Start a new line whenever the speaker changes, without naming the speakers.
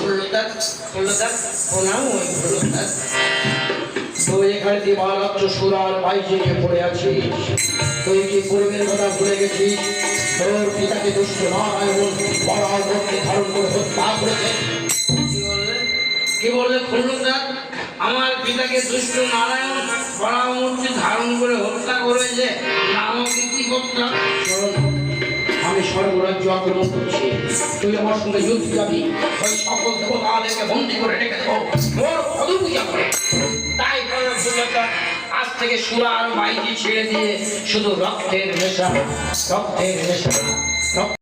Bulutat, bulutat, unang mo'y bulutat. তুই এখানে দিবারাত্র সুরার বাইজিকে পড়ে আছিস। তুই কি পূর্বের কথা ভুলে গেছিস? তোর পিতাকে দুষ্ট নারায়ণ পরামূর্তি ধারণ করে হত্যা করেছে।
কি বললে আমার পিতাকে দুষ্ট নারায়ণ পরামূর্তি ধারণ করে হত্যা করেছে। আমাকে কি করতাম
আমি সর্বরাজ্য আক্রমণ করছি। তুই আমার সঙ্গে যুদ্ধ যাবি। ওই সকল দেবতাদেরকে বন্দি করে রেখে দেবো।
থেকে সুরান বাইজি ছেড়ে দিয়ে
শুধু রক্তের নেশা রক্তের নেশা